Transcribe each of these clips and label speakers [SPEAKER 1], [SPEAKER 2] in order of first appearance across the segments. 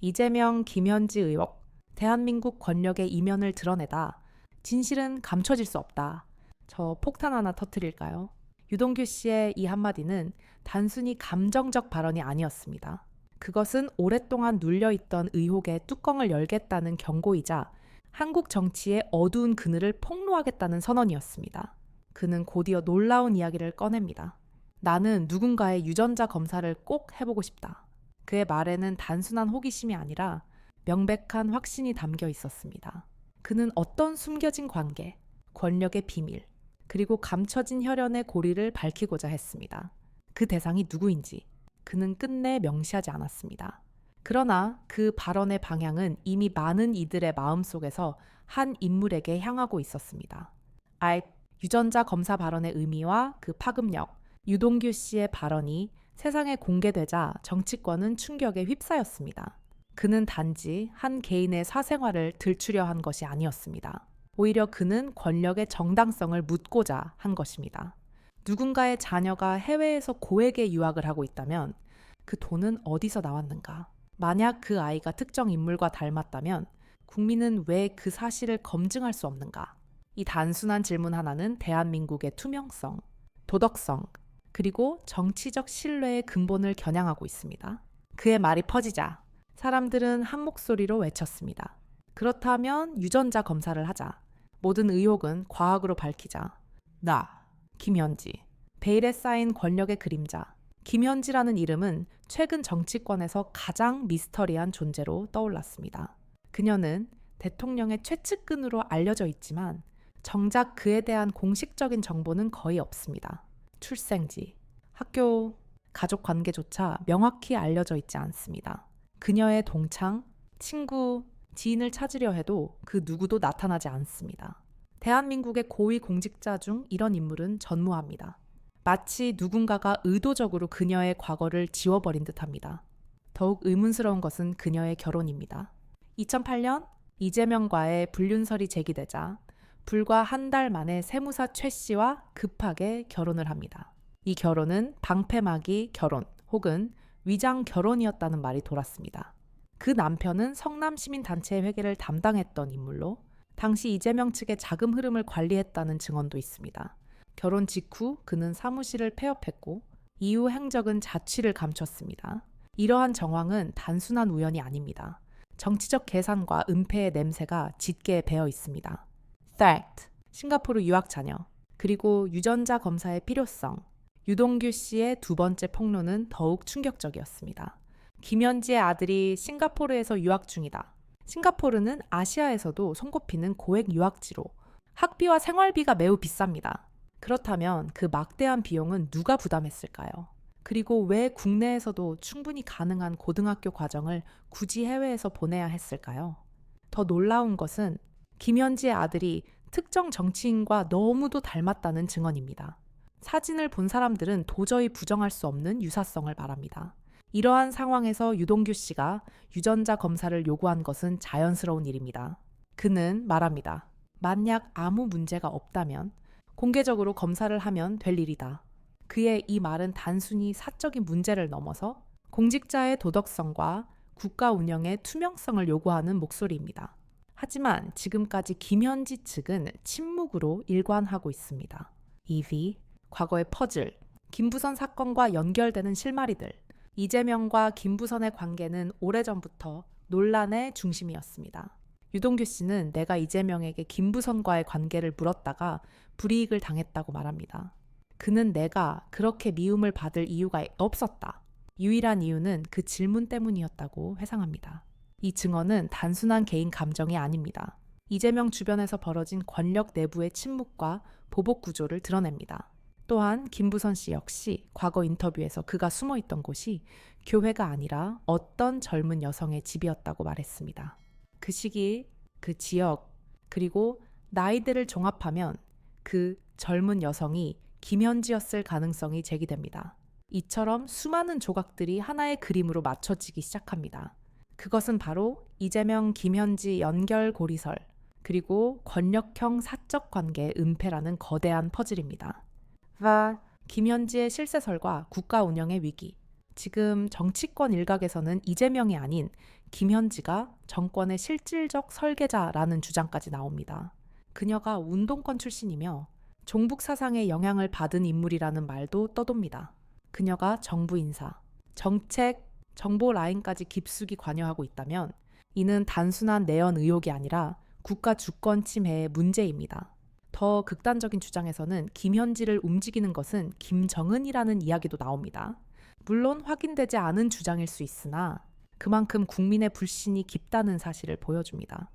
[SPEAKER 1] 이재명, 김현지 의혹, 대한민국 권력의 이면을 드러내다 진실은 감춰질 수 없다. 저 폭탄 하나 터트릴까요? 유동규 씨의 이 한마디는 단순히 감정적 발언이 아니었습니다. 그것은 오랫동안 눌려있던 의혹의 뚜껑을 열겠다는 경고이자 한국 정치의 어두운 그늘을 폭로하겠다는 선언이었습니다. 그는 곧이어 놀라운 이야기를 꺼냅니다. 나는 누군가의 유전자 검사를 꼭 해보고 싶다. 그의 말에는 단순한 호기심이 아니라 명백한 확신이 담겨 있었습니다. 그는 어떤 숨겨진 관계, 권력의 비밀, 그리고 감춰진 혈연의 고리를 밝히고자 했습니다. 그 대상이 누구인지 그는 끝내 명시하지 않았습니다. 그러나 그 발언의 방향은 이미 많은 이들의 마음속에서 한 인물에게 향하고 있었습니다. 알 유전자 검사 발언의 의미와 그 파급력, 유동규 씨의 발언이 세상에 공개되자 정치권은 충격에 휩싸였습니다. 그는 단지 한 개인의 사생활을 들추려 한 것이 아니었습니다. 오히려 그는 권력의 정당성을 묻고자 한 것입니다. 누군가의 자녀가 해외에서 고액의 유학을 하고 있다면 그 돈은 어디서 나왔는가? 만약 그 아이가 특정 인물과 닮았다면 국민은 왜 그 사실을 검증할 수 없는가? 이 단순한 질문 하나는 대한민국의 투명성, 도덕성, 그리고 정치적 신뢰의 근본을 겨냥하고 있습니다. 그의 말이 퍼지자 사람들은 한 목소리로 외쳤습니다. 그렇다면 유전자 검사를 하자. 모든 의혹은 과학으로 밝히자. 나, 김현지. 베일에 쌓인 권력의 그림자. 김현지라는 이름은 최근 정치권에서 가장 미스터리한 존재로 떠올랐습니다. 그녀는 대통령의 최측근으로 알려져 있지만 정작 그에 대한 공식적인 정보는 거의 없습니다. 출생지, 학교, 가족 관계조차 명확히 알려져 있지 않습니다. 그녀의 동창, 친구, 지인을 찾으려 해도 그 누구도 나타나지 않습니다. 대한민국의 고위 공직자 중 이런 인물은 전무합니다. 마치 누군가가 의도적으로 그녀의 과거를 지워버린 듯 합니다. 더욱 의문스러운 것은 그녀의 결혼입니다. 2008년 이재명과의 불륜설이 제기되자 불과 한 달 만에 세무사 최 씨와 급하게 결혼을 합니다. 이 결혼은 방패막이 결혼 혹은 위장 결혼이었다는 말이 돌았습니다. 그 남편은 성남 시민단체의 회계를 담당했던 인물로 당시 이재명 측의 자금 흐름을 관리했다는 증언도 있습니다. 결혼 직후 그는 사무실을 폐업했고 이후 행적은 자취를 감췄습니다. 이러한 정황은 단순한 우연이 아닙니다. 정치적 계산과 은폐의 냄새가 짙게 배어 있습니다. Fact. 싱가포르 유학 자녀. 그리고 유전자 검사의 필요성. 유동규 씨의 두 번째 폭로는 더욱 충격적이었습니다. 김현지의 아들이 싱가포르에서 유학 중이다. 싱가포르는 아시아에서도 손꼽히는 고액 유학지로 학비와 생활비가 매우 비쌉니다. 그렇다면 그 막대한 비용은 누가 부담했을까요? 그리고 왜 국내에서도 충분히 가능한 고등학교 과정을 굳이 해외에서 보내야 했을까요? 더 놀라운 것은 김현지의 아들이 특정 정치인과 너무도 닮았다는 증언입니다. 사진을 본 사람들은 도저히 부정할 수 없는 유사성을 말합니다. 이러한 상황에서 유동규 씨가 유전자 검사를 요구한 것은 자연스러운 일입니다. 그는 말합니다. 만약 아무 문제가 없다면 공개적으로 검사를 하면 될 일이다. 그의 이 말은 단순히 사적인 문제를 넘어서 공직자의 도덕성과 국가 운영의 투명성을 요구하는 목소리입니다. 하지만 지금까지 김현지 측은 침묵으로 일관하고 있습니다. EV, 과거의 퍼즐, 김부선 사건과 연결되는 실마리들, 이재명과 김부선의 관계는 오래전부터 논란의 중심이었습니다. 유동규 씨는 내가 이재명에게 김부선과의 관계를 물었다가 불이익을 당했다고 말합니다. 그는 내가 그렇게 미움을 받을 이유가 없었다. 유일한 이유는 그 질문 때문이었다고 회상합니다. 이 증언은 단순한 개인 감정이 아닙니다. 이재명 주변에서 벌어진 권력 내부의 침묵과 보복 구조를 드러냅니다. 또한 김부선 씨 역시 과거 인터뷰에서 그가 숨어 있던 곳이 교회가 아니라 어떤 젊은 여성의 집이었다고 말했습니다. 그 시기, 그 지역, 그리고 나이대를 종합하면 그 젊은 여성이 김현지였을 가능성이 제기됩니다. 이처럼 수많은 조각들이 하나의 그림으로 맞춰지기 시작합니다. 그것은 바로 이재명 김현지 연결 고리설, 그리고 권력형 사적 관계의 은폐라는 거대한 퍼즐입니다. 와 김현지의 실세설과 국가 운영의 위기, 지금 정치권 일각에서는 이재명이 아닌 김현지가 정권의 실질적 설계자라는 주장까지 나옵니다. 그녀가 운동권 출신이며 종북 사상의 영향을 받은 인물이라는 말도 떠돕니다. 그녀가 정부 인사, 정책, 정보 라인까지 깊숙이 관여하고 있다면 이는 단순한 내연 의혹이 아니라 국가 주권 침해의 문제입니다. 더 극단적인 주장에서는 김현지를 움직이는 것은 김정은이라는 이야기도 나옵니다. 물론 확인되지 않은 주장일 수 있으나 그만큼 국민의 불신이 깊다는 사실을 보여줍니다.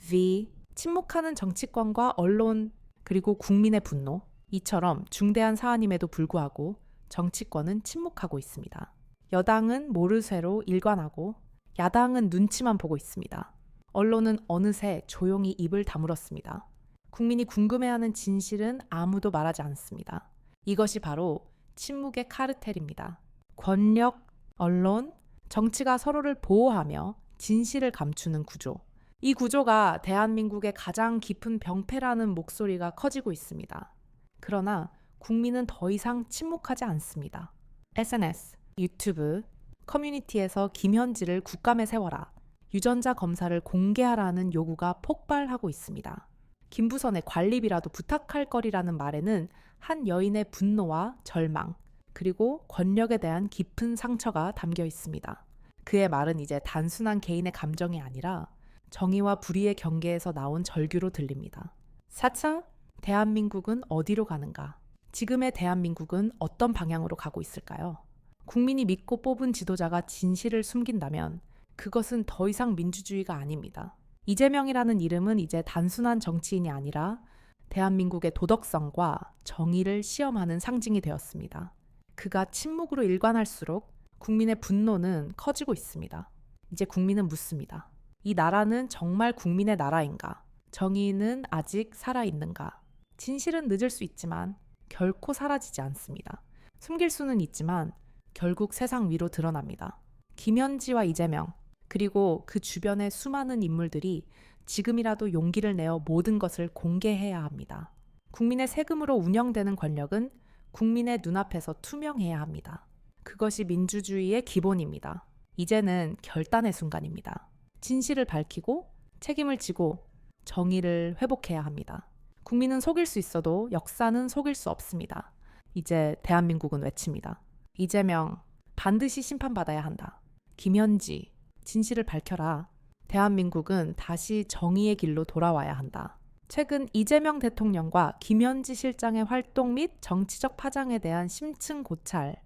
[SPEAKER 1] V. 침묵하는 정치권과 언론 그리고 국민의 분노 이처럼 중대한 사안임에도 불구하고 정치권은 침묵하고 있습니다. 여당은 모르쇠로 일관하고 야당은 눈치만 보고 있습니다. 언론은 어느새 조용히 입을 다물었습니다. 국민이 궁금해하는 진실은 아무도 말하지 않습니다. 이것이 바로 침묵의 카르텔입니다. 권력, 언론, 정치가 서로를 보호하며 진실을 감추는 구조. 이 구조가 대한민국의 가장 깊은 병폐라는 목소리가 커지고 있습니다. 그러나 국민은 더 이상 침묵하지 않습니다. SNS, 유튜브, 커뮤니티에서 김현지를 국감에 세워라. 유전자 검사를 공개하라는 요구가 폭발하고 있습니다. 김부선의 관리비라도 부탁할 거리라는 말에는 한 여인의 분노와 절망, 그리고 권력에 대한 깊은 상처가 담겨 있습니다. 그의 말은 이제 단순한 개인의 감정이 아니라 정의와 불의의 경계에서 나온 절규로 들립니다. 4차 대한민국은 어디로 가는가? 지금의 대한민국은 어떤 방향으로 가고 있을까요? 국민이 믿고 뽑은 지도자가 진실을 숨긴다면 그것은 더 이상 민주주의가 아닙니다. 이재명이라는 이름은 이제 단순한 정치인이 아니라 대한민국의 도덕성과 정의를 시험하는 상징이 되었습니다. 그가 침묵으로 일관할수록 국민의 분노는 커지고 있습니다. 이제 국민은 묻습니다. 이 나라는 정말 국민의 나라인가? 정의는 아직 살아있는가? 진실은 늦을 수 있지만 결코 사라지지 않습니다. 숨길 수는 있지만 결국 세상 위로 드러납니다. 김현지와 이재명, 그리고 그 주변의 수많은 인물들이 지금이라도 용기를 내어 모든 것을 공개해야 합니다. 국민의 세금으로 운영되는 권력은 국민의 눈앞에서 투명해야 합니다. 그것이 민주주의의 기본입니다. 이제는 결단의 순간입니다. 진실을 밝히고 책임을 지고 정의를 회복해야 합니다. 국민은 속일 수 있어도 역사는 속일 수 없습니다. 이제 대한민국은 외칩니다. 이재명, 반드시 심판받아야 한다. 김현지, 진실을 밝혀라. 대한민국은 다시 정의의 길로 돌아와야 한다. 최근 이재명 대통령과 김현지 실장의 활동 및 정치적 파장에 대한 심층 고찰.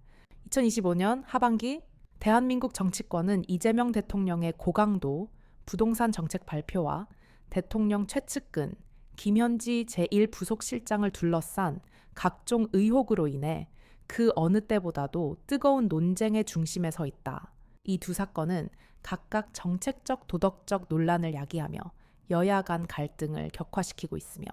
[SPEAKER 1] 2025년 하반기 대한민국 정치권은 이재명 대통령의 고강도 부동산 정책 발표와 대통령 최측근 김현지 제1부속실장을 둘러싼 각종 의혹으로 인해 그 어느 때보다도 뜨거운 논쟁의 중심에 서 있다. 이 두 사건은 각각 정책적 도덕적 논란을 야기하며 여야 간 갈등을 격화시키고 있으며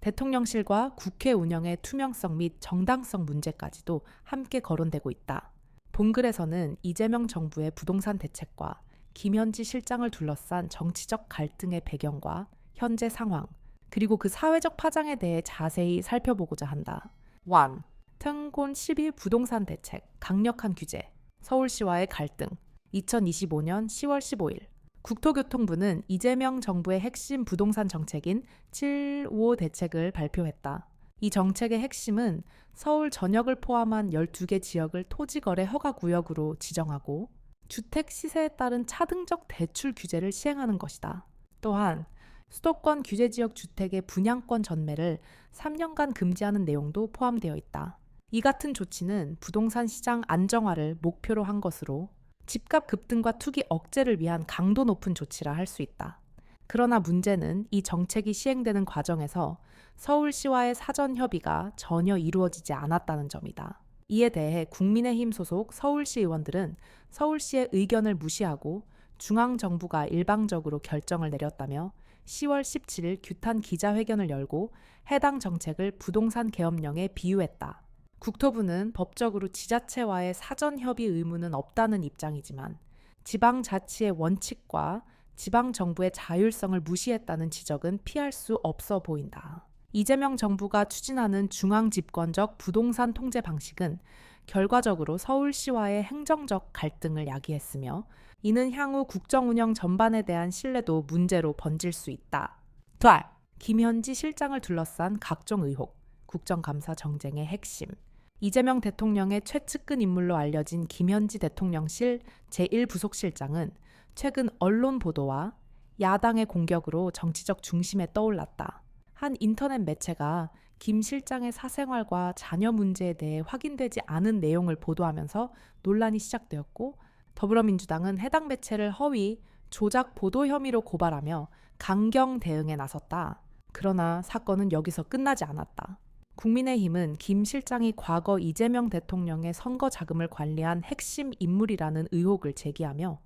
[SPEAKER 1] 대통령실과 국회 운영의 투명성 및 정당성 문제까지도 함께 거론되고 있다. 본글에서는 이재명 정부의 부동산 대책과 김현지 실장을 둘러싼 정치적 갈등의 배경과 현재 상황, 그리고 그 사회적 파장에 대해 자세히 살펴보고자 한다. 1. 특권 12 부동산 대책, 강력한 규제, 서울시와의 갈등, 2025년 10월 15일 국토교통부는 이재명 정부의 핵심 부동산 정책인 7.5 대책을 발표했다. 이 정책의 핵심은 서울 전역을 포함한 12개 지역을 토지거래 허가 구역으로 지정하고 주택 시세에 따른 차등적 대출 규제를 시행하는 것이다. 또한 수도권 규제 지역 주택의 분양권 전매를 3년간 금지하는 내용도 포함되어 있다. 이 같은 조치는 부동산 시장 안정화를 목표로 한 것으로 집값 급등과 투기 억제를 위한 강도 높은 조치라 할 수 있다. 그러나 문제는 이 정책이 시행되는 과정에서 서울시와의 사전 협의가 전혀 이루어지지 않았다는 점이다. 이에 대해 국민의힘 소속 서울시 의원들은 서울시의 의견을 무시하고 중앙정부가 일방적으로 결정을 내렸다며 10월 17일 규탄 기자회견을 열고 해당 정책을 부동산 계엄령에 비유했다. 국토부는 법적으로 지자체와의 사전 협의 의무는 없다는 입장이지만 지방 자치의 원칙과 지방 정부의 자율성을 무시했다는 지적은 피할 수 없어 보인다. 이재명 정부가 추진하는 중앙 집권적 부동산 통제 방식은 결과적으로 서울시와의 행정적 갈등을 야기했으며 이는 향후 국정 운영 전반에 대한 신뢰도 문제로 번질 수 있다. 달 김현지 실장을 둘러싼 각종 의혹, 국정감사 정쟁의 핵심. 이재명 대통령의 최측근 인물로 알려진 김현지 대통령실 제1부속실장은 최근 언론 보도와 야당의 공격으로 정치적 중심에 떠올랐다. 한 인터넷 매체가 김 실장의 사생활과 자녀 문제에 대해 확인되지 않은 내용을 보도하면서 논란이 시작되었고 더불어민주당은 해당 매체를 허위, 조작 보도 혐의로 고발하며 강경 대응에 나섰다. 그러나 사건은 여기서 끝나지 않았다. 국민의힘은 김 실장이 과거 이재명 대통령의 선거 자금을 관리한 핵심 인물이라는 의혹을 제기하며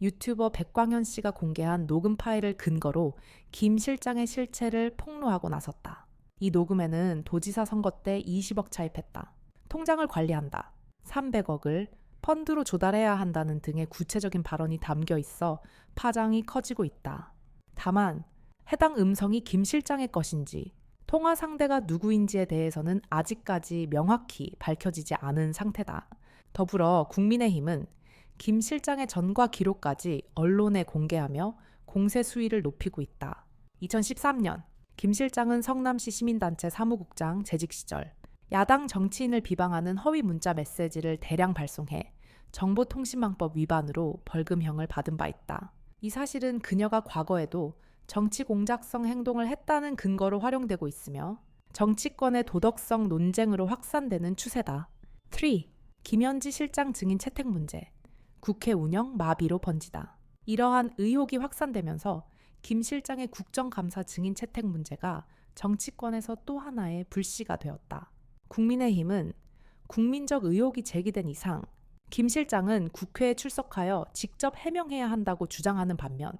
[SPEAKER 1] 유튜버 백광현 씨가 공개한 녹음 파일을 근거로 김 실장의 실체를 폭로하고 나섰다. 이 녹음에는 도지사 선거 때 20억 차입했다. 통장을 관리한다. 300억을 펀드로 조달해야 한다는 등의 구체적인 발언이 담겨 있어 파장이 커지고 있다. 다만 해당 음성이 김 실장의 것인지 통화 상대가 누구인지에 대해서는 아직까지 명확히 밝혀지지 않은 상태다. 더불어 국민의힘은 김 실장의 전과 기록까지 언론에 공개하며 공세 수위를 높이고 있다. 2013년 김 실장은 성남시 시민단체 사무국장 재직 시절 야당 정치인을 비방하는 허위 문자 메시지를 대량 발송해 정보통신망법 위반으로 벌금형을 받은 바 있다. 이 사실은 그녀가 과거에도 정치 공작성 행동을 했다는 근거로 활용되고 있으며 정치권의 도덕성 논쟁으로 확산되는 추세다. 3. 김현지 실장 증인 채택 문제. 국회 운영 마비로 번지다. 이러한 의혹이 확산되면서 김 실장의 국정감사 증인 채택 문제가 정치권에서 또 하나의 불씨가 되었다. 국민의힘은 국민적 의혹이 제기된 이상 김 실장은 국회에 출석하여 직접 해명해야 한다고 주장하는 반면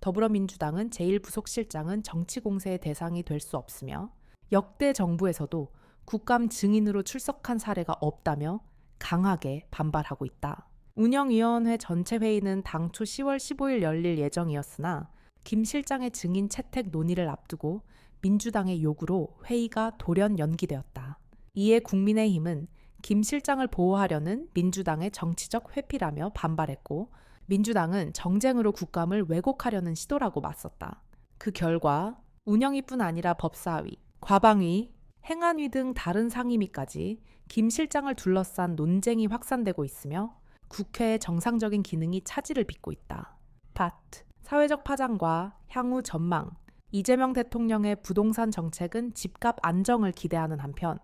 [SPEAKER 1] 더불어민주당은 제1부속실장은 정치 공세의 대상이 될 수 없으며 역대 정부에서도 국감 증인으로 출석한 사례가 없다며 강하게 반발하고 있다. 운영위원회 전체 회의는 당초 10월 15일 열릴 예정이었으나 김 실장의 증인 채택 논의를 앞두고 민주당의 요구로 회의가 돌연 연기되었다. 이에 국민의힘은 김 실장을 보호하려는 민주당의 정치적 회피라며 반발했고 민주당은 정쟁으로 국감을 왜곡하려는 시도라고 맞섰다. 그 결과 운영위뿐 아니라 법사위, 과방위, 행안위 등 다른 상임위까지 김 실장을 둘러싼 논쟁이 확산되고 있으며 국회의 정상적인 기능이 차질을 빚고 있다. 파트 사회적 파장과 향후 전망 이재명 대통령의 부동산 정책은 집값 안정을 기대하는 한편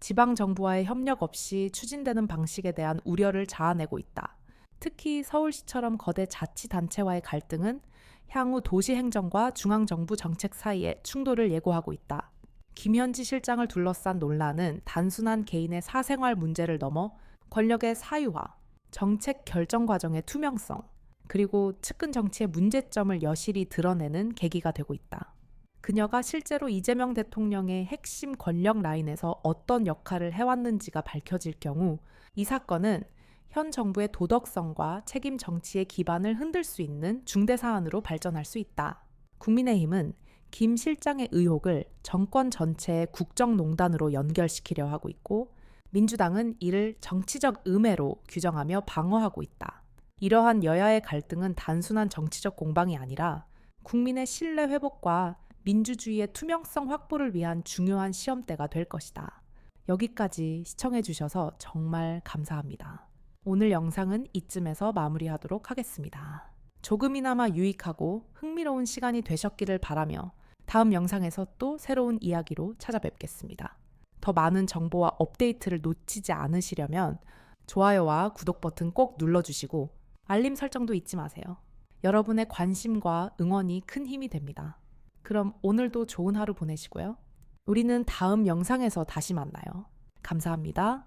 [SPEAKER 1] 지방 정부와의 협력 없이 추진되는 방식에 대한 우려를 자아내고 있다. 특히 서울시처럼 거대 자치단체와의 갈등은 향후 도시 행정과 중앙정부 정책 사이에 충돌을 예고하고 있다. 김현지 실장을 둘러싼 논란은 단순한 개인의 사생활 문제를 넘어 권력의 사유화, 정책 결정 과정의 투명성, 그리고 측근 정치의 문제점을 여실히 드러내는 계기가 되고 있다. 그녀가 실제로 이재명 대통령의 핵심 권력 라인에서 어떤 역할을 해왔는지가 밝혀질 경우 이 사건은 현 정부의 도덕성과 책임 정치의 기반을 흔들 수 있는 중대 사안으로 발전할 수 있다. 국민의힘은 김 실장의 의혹을 정권 전체의 국정농단으로 연결시키려 하고 있고 민주당은 이를 정치적 음해로 규정하며 방어하고 있다. 이러한 여야의 갈등은 단순한 정치적 공방이 아니라 국민의 신뢰 회복과 민주주의의 투명성 확보를 위한 중요한 시험대가 될 것이다. 여기까지 시청해주셔서 정말 감사합니다. 오늘 영상은 이쯤에서 마무리하도록 하겠습니다. 조금이나마 유익하고 흥미로운 시간이 되셨기를 바라며 다음 영상에서 또 새로운 이야기로 찾아뵙겠습니다. 더 많은 정보와 업데이트를 놓치지 않으시려면 좋아요와 구독 버튼 꼭 눌러주시고 알림 설정도 잊지 마세요. 여러분의 관심과 응원이 큰 힘이 됩니다. 그럼 오늘도 좋은 하루 보내시고요. 우리는 다음 영상에서 다시 만나요. 감사합니다.